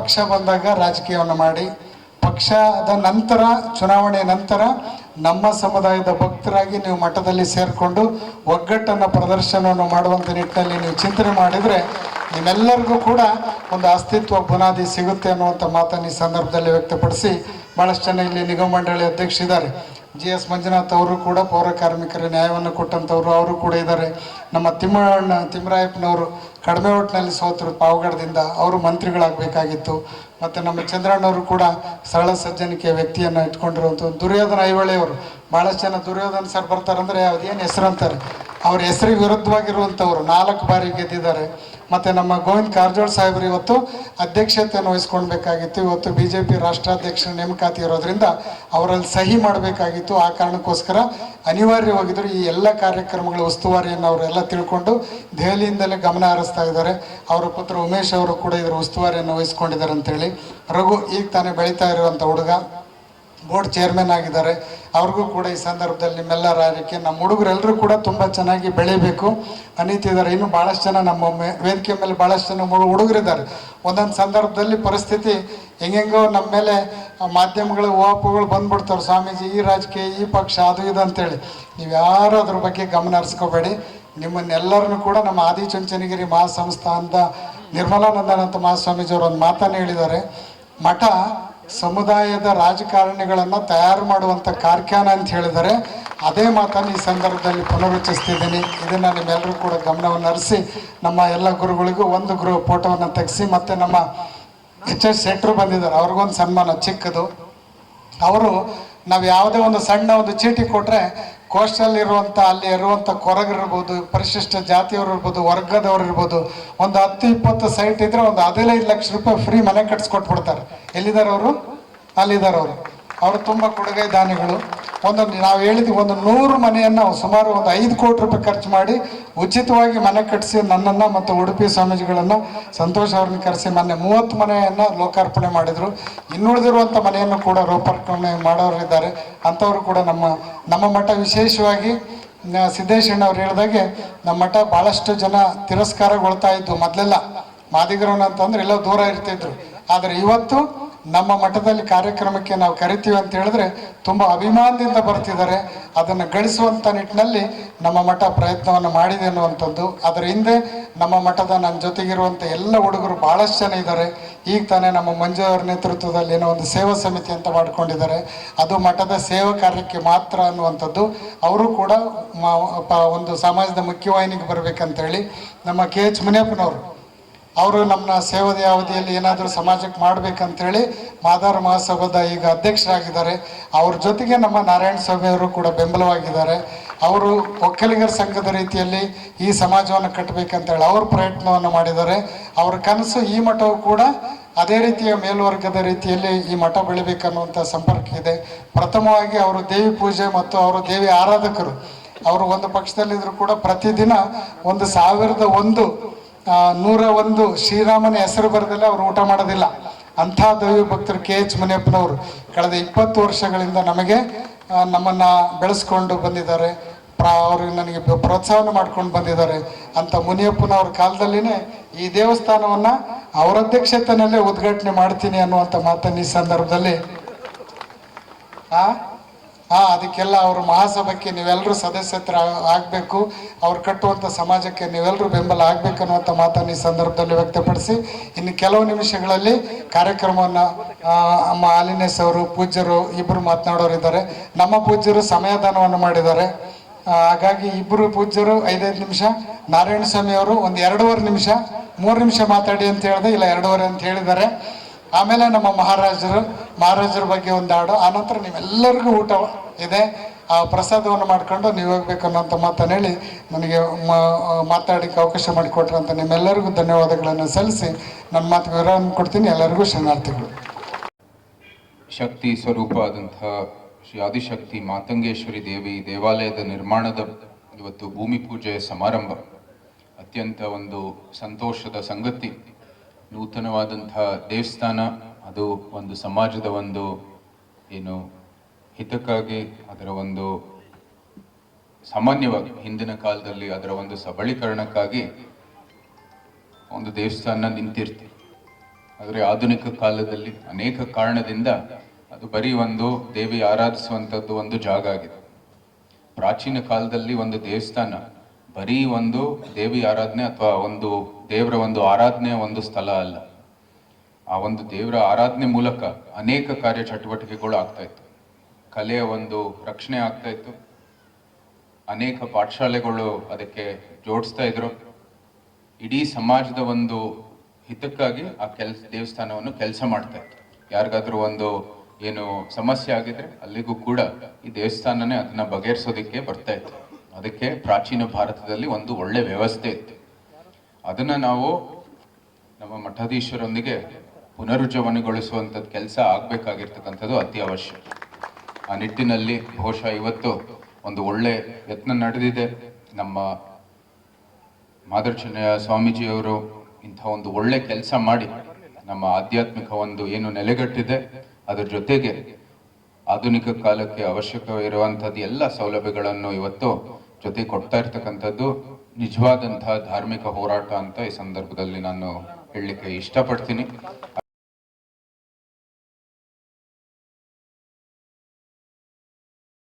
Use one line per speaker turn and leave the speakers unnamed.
ಪಕ್ಷ ಬಂದಾಗ ರಾಜಕೀಯವನ್ನು ಮಾಡಿ ಪಕ್ಷದ ನಂತರ ಚುನಾವಣೆ ನಂತರ ನಮ್ಮ ಸಮುದಾಯದ ಭಕ್ತರಾಗಿ ನೀವು ಮಠದಲ್ಲಿ ಸೇರಿಕೊಂಡು ಒಗ್ಗಟ್ಟನ್ನು ಪ್ರದರ್ಶನವನ್ನು ಮಾಡುವಂಥ ನಿಟ್ಟಿನಲ್ಲಿ ನೀವು ಚಿಂತನೆ ಮಾಡಿದರೆ ನಿಮ್ಮೆಲ್ಲರಿಗೂ ಕೂಡ ಒಂದು ಅಸ್ತಿತ್ವ ಬುನಾದಿ ಸಿಗುತ್ತೆ ಅನ್ನುವಂಥ ಮಾತನ್ನು ಈ ಸಂದರ್ಭದಲ್ಲಿ ವ್ಯಕ್ತಪಡಿಸಿ ಭಾಳಷ್ಟು ಜನ ಇಲ್ಲಿ ನಿಗಮ ಮಂಡಳಿ ಅಧ್ಯಕ್ಷರಿದ್ದಾರೆ. ಜಿ ಎಸ್ ಮಂಜುನಾಥ್ ಅವರು ಕೂಡ ಪೌರ ಕಾರ್ಮಿಕರ ನ್ಯಾಯವನ್ನು ಕೊಟ್ಟಂಥವ್ರು ಅವರು ಕೂಡ ಇದ್ದಾರೆ. ನಮ್ಮ ತಿಮ್ಮಣ್ಣ ತಿಮ್ಮರಾಯಪ್ಪನವರು ಕಡಿಮೆ ಒಟ್ಟಿನಲ್ಲಿ ಸೋತರು ಪಾವಗಡದಿಂದ ಅವರು ಮಂತ್ರಿಗಳಾಗಬೇಕಾಗಿತ್ತು. ಮತ್ತು ನಮ್ಮ ಚಂದ್ರಣ್ಣವರು ಕೂಡ ಸರಳ ಸಜ್ಜನಿಕೆಯ ವ್ಯಕ್ತಿಯನ್ನು ಇಟ್ಕೊಂಡಿರುವಂಥ ದುರ್ಯೋಧನ ಐಹೊಳೆಯವರು ಭಾಳಷ್ಟು ಜನ ದುರ್ಯೋಧನ ಸರ್ ಬರ್ತಾರಂದರೆ ಅದೇನು ಹೆಸರು ಅಂತಾರೆ? ಅವ್ರ ಹೆಸರಿಗೆ ವಿರುದ್ಧವಾಗಿರುವಂಥವ್ರು ನಾಲ್ಕು ಬಾರಿ ಗೆದ್ದಿದ್ದಾರೆ. ಮತ್ತು ನಮ್ಮ ಗೋವಿಂದ್ ಕಾರಜೋಳ ಸಾಹೇಬರು ಇವತ್ತು ಅಧ್ಯಕ್ಷತೆಯನ್ನು ವಹಿಸ್ಕೊಳ್ಬೇಕಾಗಿತ್ತು. ಇವತ್ತು ಬಿ ಜೆ ಪಿ ರಾಷ್ಟ್ರಾಧ್ಯಕ್ಷರ ನೇಮಕಾತಿ ಇರೋದ್ರಿಂದ ಅವರಲ್ಲಿ ಸಹಿ ಮಾಡಬೇಕಾಗಿತ್ತು. ಆ ಕಾರಣಕ್ಕೋಸ್ಕರ ಅನಿವಾರ್ಯವಾಗಿದ್ದರು ಈ ಎಲ್ಲ ಕಾರ್ಯಕ್ರಮಗಳ ಉಸ್ತುವಾರಿಯನ್ನು ಅವರೆಲ್ಲ ತಿಳ್ಕೊಂಡು ದೆಹಲಿಯಿಂದಲೇ ಗಮನ ಹರಿಸ್ತಾ ಇದ್ದಾರೆ. ಅವರ ಪುತ್ರ ಉಮೇಶ್ ಅವರು ಕೂಡ ಇದರ ಉಸ್ತುವಾರಿಯನ್ನು ವಹಿಸ್ಕೊಂಡಿದ್ದಾರೆ ಅಂತೇಳಿ. ರಘು, ಈಗ ತಾನೇ ಬೆಳೀತಾ ಇರುವಂಥ ಹುಡುಗ. ಬೋರ್ಡ್ ಚೇರ್ಮನ್ ಆಗಿದ್ದಾರೆ. ಅವ್ರಿಗೂ ಕೂಡ ಈ ಸಂದರ್ಭದಲ್ಲಿ ನಿಮ್ಮೆಲ್ಲರ ರಾಜಕೀಯ, ನಮ್ಮ ಹುಡುಗರೆಲ್ಲರೂ ಕೂಡ ತುಂಬ ಚೆನ್ನಾಗಿ ಬೆಳಿಬೇಕು. ಅನಿತಿದ್ದಾರೆ ಇನ್ನು ಭಾಳಷ್ಟು ಜನ ನಮ್ಮ ವೇದಿಕೆ ಮೇಲೆ ಭಾಳಷ್ಟು ಜನ ಹುಡು- ಹುಡುಗರಿದ್ದಾರೆ. ಒಂದೊಂದು ಸಂದರ್ಭದಲ್ಲಿ ಪರಿಸ್ಥಿತಿ ಹೆಂಗೆಂಗೋ ನಮ್ಮ ಮೇಲೆ ಮಾಧ್ಯಮಗಳು ಓಪುಗಳು ಬಂದ್ಬಿಡ್ತಾರೆ ಸ್ವಾಮೀಜಿ, ಈ ರಾಜಕೀಯ, ಈ ಪಕ್ಷ, ಅದು ಇದು ಅಂತೇಳಿ. ನೀವು ಯಾರು ಅದ್ರ ಬಗ್ಗೆ ಗಮನ ಹರಿಸ್ಕೋಬೇಡಿ. ನಿಮ್ಮನ್ನೆಲ್ಲರನ್ನು ಕೂಡ ನಮ್ಮ ಆದಿಚುಂಚನಗಿರಿ ಮಹಾಸಂಸ್ಥಾನದ ನಿರ್ಮಲಾನಂದನಂತ ಮಹಾಸ್ವಾಮೀಜಿಯವರು ಒಂದು ಮಾತನ್ನು ಹೇಳಿದ್ದಾರೆ. ಮಠ ಸಮುದಾಯದ ರಾಜಕಾರಣಿಗಳನ್ನು ತಯಾರು ಮಾಡುವಂಥ ಕಾರ್ಖಾನ ಅಂತ ಹೇಳಿದರೆ ಅದೇ ಮಾತನ್ನು ಈ ಸಂದರ್ಭದಲ್ಲಿ ಪುನರುಚ್ಚಿಸ್ತಿದ್ದೀನಿ ಇದನ್ನು ನಿಮ್ಮೆಲ್ಲರೂ ಕೂಡ ಗಮನವನ್ನು ಹರಿಸಿ ನಮ್ಮ ಎಲ್ಲ ಗುರುಗಳಿಗೂ ಒಂದು ಗುರು ಫೋಟೋವನ್ನು ತೆಗೆಸಿ ಮತ್ತು ನಮ್ಮ ಎಚ್ ಎಸ್ ಶೆಟ್ರು ಬಂದಿದ್ದಾರೆ. ಅವ್ರಿಗೊಂದು ಸನ್ಮಾನ ಚಿಕ್ಕದು. ಅವರು ನಾವು ಯಾವುದೇ ಒಂದು ಸಣ್ಣ ಒಂದು ಚೀಟಿ ಕೊಟ್ಟರೆ ಕೋಸ್ಟಲ್ ಇರುವಂಥ ಅಲ್ಲಿ ಇರುವಂಥ ಕೊರಗಿರ್ಬೋದು, ಪರಿಶಿಷ್ಟ ಜಾತಿಯವರು ಇರ್ಬೋದು ವರ್ಗದವ್ರು ಇರ್ಬೋದು ಒಂದು ಹತ್ತು ಇಪ್ಪತ್ತು ಸೈಟ್ ಇದ್ರೆ ಒಂದು ಹದಿನೈದು ಲಕ್ಷ ರೂಪಾಯಿ ಫ್ರೀ ಮನೆ ಕಟ್ಸ್ಕೊಟ್ಬಿಡ್ತಾರೆ. ಎಲ್ಲಿದ್ದಾರೆ ಅವರು? ಅಲ್ಲಿದ್ದಾರೆ ಅವರು. ಅವರು ತುಂಬ ಕೊಡುಗೈ ದಾನಿಗಳು ಒಂದು ನಾವು ಹೇಳಿದ್ವಿ ಒಂದು ನೂರು ಮನೆಯನ್ನು ಸುಮಾರು ಒಂದು ಐದು ಕೋಟಿ ರೂಪಾಯಿ ಖರ್ಚು ಮಾಡಿ ಉಚಿತವಾಗಿ ಮನೆ ಕಟ್ಟಿಸಿ ನನ್ನನ್ನು ಮತ್ತು ಉಡುಪಿ ಸ್ವಾಮೀಜಿಗಳನ್ನು ಸಂತೋಷ ಅವ್ರನ್ನ ಕರೆಸಿ ಮೊನ್ನೆ ಮೂವತ್ತು ಮನೆಯನ್ನು ಲೋಕಾರ್ಪಣೆ ಮಾಡಿದರು. ಇನ್ನುಳಿದಿರುವಂಥ ಮನೆಯನ್ನು ಕೂಡ ಲೋಕಾರ್ಪಣೆ ಮಾಡೋರಿದ್ದಾರೆ ಅಂಥವರು ಕೂಡ ನಮ್ಮ ನಮ್ಮ ಮಠ ವಿಶೇಷವಾಗಿ ಸಿದ್ದೇಶಣ್ಣ ಅವ್ರು ಹೇಳಿದಾಗೆ ನಮ್ಮ ಮಠ ಭಾಳಷ್ಟು ಜನ ತಿರಸ್ಕಾರಗೊಳ್ತಾ ಇದ್ದು ಮೊದಲೆಲ್ಲ. ಮಾದಿಗರವನ ಅಂತಂದ್ರೆ ಎಲ್ಲೋ ದೂರ ಇರ್ತಿದ್ರು. ಆದರೆ ಇವತ್ತು ನಮ್ಮ ಮಠದಲ್ಲಿ ಕಾರ್ಯಕ್ರಮಕ್ಕೆ ನಾವು ಕರಿತೀವಿ ಅಂತ ಹೇಳಿದ್ರೆ ತುಂಬ ಅಭಿಮಾನದಿಂದ ಬರ್ತಿದ್ದಾರೆ. ಅದನ್ನು ಗಳಿಸುವಂಥ ನಿಟ್ಟಿನಲ್ಲಿ ನಮ್ಮ ಮಠ ಪ್ರಯತ್ನವನ್ನು ಮಾಡಿದೆ ಅನ್ನುವಂಥದ್ದು. ಅದರ ಹಿಂದೆ ನಮ್ಮ ಮಠದ ನನ್ನ ಜೊತೆಗಿರುವಂಥ ಎಲ್ಲ ಹುಡುಗರು ಭಾಳಷ್ಟು ಜನ ಇದ್ದಾರೆ. ಈಗ ತಾನೇ ನಮ್ಮ ಮಂಜು ಅವರ ನೇತೃತ್ವದಲ್ಲಿ ಏನೋ ಒಂದು ಸೇವಾ ಸಮಿತಿ ಅಂತ ಮಾಡ್ಕೊಂಡಿದ್ದಾರೆ. ಅದು ಮಠದ ಸೇವಾ ಕಾರ್ಯಕ್ಕೆ ಮಾತ್ರ ಅನ್ನುವಂಥದ್ದು. ಅವರು ಕೂಡ ಒಂದು ಸಮಾಜದ ಮುಖ್ಯವಾಹಿನಿಗೆ ಬರಬೇಕಂತೇಳಿ ನಮ್ಮ ಕೆ ಎಚ್ ಮುನಿಯಪ್ಪನವರು ಅವರು ನಮ್ಮ ಸೇವದ ಅವಧಿಯಲ್ಲಿ ಏನಾದರೂ ಸಮಾಜಕ್ಕೆ ಮಾಡಬೇಕಂತೇಳಿ ಮಾದಾರ ಮಹಾಸಭಾದ ಈಗ ಅಧ್ಯಕ್ಷರಾಗಿದ್ದಾರೆ. ಅವ್ರ ಜೊತೆಗೆ ನಮ್ಮ ನಾರಾಯಣ ಸ್ವಾಮಿಯವರು ಕೂಡ ಬೆಂಬಲವಾಗಿದ್ದಾರೆ. ಅವರು ಒಕ್ಕಲಿಗರ ಸಂಘದ ರೀತಿಯಲ್ಲಿ ಈ ಸಮಾಜವನ್ನು ಕಟ್ಟಬೇಕಂತೇಳಿ ಅವರು ಪ್ರಯತ್ನವನ್ನು ಮಾಡಿದ್ದಾರೆ. ಅವರ ಕನಸು ಈ ಮಠವು ಕೂಡ ಅದೇ ರೀತಿಯ ಮೇಲ್ವರ್ಗದ ರೀತಿಯಲ್ಲಿ ಈ ಮಠ ಬೆಳಿಬೇಕನ್ನುವಂಥ ಸಂಪರ್ಕ ಇದೆ. ಪ್ರಥಮವಾಗಿ ಅವರು ದೇವಿ ಪೂಜೆ ಮತ್ತು ಅವರು ದೇವಿ ಆರಾಧಕರು. ಅವರು ಒಂದು ಪಕ್ಷದಲ್ಲಿದ್ದರೂ ಕೂಡ ಪ್ರತಿದಿನ ಒಂದು ಸಾವಿರದ ಒಂದು ನೂರ ಒಂದು ಶ್ರೀರಾಮನ ಹೆಸರು ಬರೆದಲ್ಲೇ ಅವರು ಊಟ ಮಾಡೋದಿಲ್ಲ. ಅಂಥ ದೈವ ಭಕ್ತರು ಕೆ ಎಚ್ ಮುನಿಯಪ್ಪನವರು. ಕಳೆದ ಇಪ್ಪತ್ತು ವರ್ಷಗಳಿಂದ ನಮಗೆ ನಮ್ಮನ್ನು ಬೆಳೆಸ್ಕೊಂಡು ಬಂದಿದ್ದಾರೆ. ಅವರು ನನಗೆ ಪ್ರೋತ್ಸಾಹನ ಮಾಡ್ಕೊಂಡು ಬಂದಿದ್ದಾರೆ. ಅಂತ ಮುನಿಯಪ್ಪನವ್ರ ಕಾಲದಲ್ಲಿನೇ ಈ ದೇವಸ್ಥಾನವನ್ನ ಅವರ ಅಧ್ಯಕ್ಷತೆಯಲ್ಲೇ ಉದ್ಘಾಟನೆ ಮಾಡ್ತೀನಿ ಅನ್ನುವಂಥ ಮಾತನ್ನು ಈ ಸಂದರ್ಭದಲ್ಲಿ, ಆ ಹಾ, ಅದಕ್ಕೆಲ್ಲ ಅವರು ಮಹಾಸಭಕ್ಕೆ ನೀವೆಲ್ಲರೂ ಸದಸ್ಯತ್ರ ಆಗಬೇಕು. ಅವ್ರು ಕಟ್ಟುವಂಥ ಸಮಾಜಕ್ಕೆ ನೀವೆಲ್ಲರೂ ಬೆಂಬಲ ಆಗಬೇಕು ಅನ್ನುವಂಥ ಮಾತನ್ನು ಈ ಸಂದರ್ಭದಲ್ಲಿ ವ್ಯಕ್ತಪಡಿಸಿ, ಇನ್ನು ಕೆಲವು ನಿಮಿಷಗಳಲ್ಲಿ ಕಾರ್ಯಕ್ರಮವನ್ನು ಅಮ್ಮ ಆಲಿನೇಸ್ ಅವರು, ಪೂಜ್ಯರು ಇಬ್ಬರು ಮಾತನಾಡೋರಿದ್ದಾರೆ ನಮ್ಮ ಪೂಜ್ಯರು ಸಮಯದಾನವನ್ನು ಮಾಡಿದ್ದಾರೆ. ಹಾಗಾಗಿ ಇಬ್ಬರು ಪೂಜ್ಯರು ಐದೈದು ನಿಮಿಷ ನಾರಾಯಣ ಸ್ವಾಮಿ ಅವರು ಒಂದು ಎರಡೂವರೆ ನಿಮಿಷ, ಮೂರು ನಿಮಿಷ ಮಾತಾಡಿ ಅಂತ ಹೇಳಿದೆ, ಇಲ್ಲ ಎರಡೂವರೆ ಅಂತ ಹೇಳಿದ್ದಾರೆ. ಆಮೇಲೆ ನಮ್ಮ ಮಹಾರಾಜರು, ಮಹಾರಾಜರ ಬಗ್ಗೆ ಒಂದು ಹಾಡು ಆನಂತರ ನೀವೆಲ್ಲರಿಗೂ ಊಟ ಇದೆ. ಆ ಪ್ರಸಾದವನ್ನು ಮಾಡ್ಕೊಂಡು ನೀವು ಹೋಗ್ಬೇಕು ಅನ್ನೋಂಥ ಮಾತನ್ನು ಹೇಳಿ ನನಗೆ ಮ- ಮಾತಾಡಲಿಕ್ಕೆ ಅವಕಾಶ ಮಾಡಿಕೊಟ್ರಂತ ನಿಮ್ಮೆಲ್ಲರಿಗೂ ಧನ್ಯವಾದಗಳನ್ನು ಸಲ್ಲಿಸಿ ನನ್ನ ಮಾತು ವಿವರವನ್ನು ಕೊಡ್ತೀನಿ. ಎಲ್ಲರಿಗೂ ಶರಣಾರ್ಥಿಗಳು.
ಶಕ್ತಿ ಸ್ವರೂಪ ಆದಂತಹ ಶ್ರೀ ಆದಿಶಕ್ತಿ ಮಾತಂಗೇಶ್ವರಿ ದೇವಿ ದೇವಾಲಯದ ನಿರ್ಮಾಣದ ಇವತ್ತು ಭೂಮಿ ಪೂಜೆ ಸಮಾರಂಭ. ಅತ್ಯಂತ ಒಂದು ಸಂತೋಷದ ಸಂಗತಿ. ನೂತನವಾದಂತಹ ದೇವಸ್ಥಾನ, ಅದು ಒಂದು ಸಮಾಜದ ಒಂದು ಏನು ಹಿತಕ್ಕಾಗಿ ಅದರ ಒಂದು ಸಾಮಾನ್ಯವಾಗಿ ಹಿಂದಿನ ಕಾಲದಲ್ಲಿ ಅದರ ಒಂದು ಸಬಳೀಕರಣಕ್ಕಾಗಿ ಒಂದು ದೇವಸ್ಥಾನ ನಿಂತಿರ್ತಿ. ಆದರೆ ಆಧುನಿಕ ಕಾಲದಲ್ಲಿ ಅನೇಕ ಕಾರಣದಿಂದ ಅದು ಬರೀ ಒಂದು ದೇವಿ ಆರಾಧಿಸುವಂಥದ್ದು ಒಂದು ಜಾಗ ಆಗಿದೆ. ಪ್ರಾಚೀನ ಕಾಲದಲ್ಲಿ ಒಂದು ದೇವಸ್ಥಾನ ಬರೀ ಒಂದು ದೇವಿ ಆರಾಧನೆ ಅಥವಾ ಒಂದು ದೇವರ ಒಂದು ಆರಾಧನೆ ಒಂದು ಸ್ಥಳ ಅಲ್ಲ. ಆ ಒಂದು ದೇವರ ಆರಾಧನೆ ಮೂಲಕ ಅನೇಕ ಕಾರ್ಯ ಚಟುವಟಿಕೆಗಳು ಆಗ್ತಾ ಇತ್ತು. ಕಲೆಯ ಒಂದು ರಕ್ಷಣೆ ಆಗ್ತಾ ಇತ್ತು. ಅನೇಕ ಪಾಠಶಾಲೆಗಳು ಅದಕ್ಕೆ ಜೋಡಿಸ್ತಾ ಇದ್ರು. ಇಡೀ ಸಮಾಜದ ಒಂದು ಹಿತಕ್ಕಾಗಿ ಆ ಕೆಲಸ, ದೇವಸ್ಥಾನವನ್ನು ಕೆಲಸ ಮಾಡ್ತಾ ಇತ್ತು. ಯಾರಿಗಾದ್ರೂ ಒಂದು ಏನು ಸಮಸ್ಯೆ ಆಗಿದ್ರೆ ಅಲ್ಲಿಗೂ ಕೂಡ ಈ ದೇವಸ್ಥಾನನೇ ಅದನ್ನ ಬಗೆಹರಿಸೋದಕ್ಕೆ ಬರ್ತಾ ಇತ್ತು. ಅದಕ್ಕೆ ಪ್ರಾಚೀನ ಭಾರತದಲ್ಲಿ ಒಂದು ಒಳ್ಳೆ ವ್ಯವಸ್ಥೆ ಇತ್ತು. ಅದನ್ನ ನಾವು ನಮ್ಮ ಮಠಾಧೀಶರೊಂದಿಗೆ ಪುನರುಜ್ಜೀವನಗೊಳಿಸುವಂಥದ್ದು ಕೆಲಸ ಆಗ್ಬೇಕಾಗಿರ್ತಕ್ಕಂಥದ್ದು ಅವಶ್ಯ. ಆ ನಿಟ್ಟಿನಲ್ಲಿ ಬಹುಶಃ ಇವತ್ತು ಒಂದು ಒಳ್ಳೆ ಯತ್ನ ನಡೆದಿದೆ. ನಮ್ಮ ಮಾದರ್ಚನೆಯ ಸ್ವಾಮೀಜಿಯವರು ಇಂಥ ಒಂದು ಒಳ್ಳೆ ಕೆಲಸ ಮಾಡಿ ನಮ್ಮ ಆಧ್ಯಾತ್ಮಿಕ ಒಂದು ಏನು ನೆಲೆಗಟ್ಟಿದೆ, ಅದರ ಜೊತೆಗೆ ಆಧುನಿಕ ಕಾಲಕ್ಕೆ ಅವಶ್ಯಕವಿರುವಂಥದ್ದು ಎಲ್ಲ ಸೌಲಭ್ಯಗಳನ್ನು ಇವತ್ತು ಜೊತೆ ಕೊಡ್ತಾ ಇರ್ತಕ್ಕಂಥದ್ದು ನಿಜವಾದಂತಹ ಧಾರ್ಮಿಕ ಹೋರಾಟ ಅಂತ ಈ ಸಂದರ್ಭದಲ್ಲಿ ನಾನು ಹೇಳಲಿಕ್ಕೆ ಇಷ್ಟಪಡ್ತೀನಿ.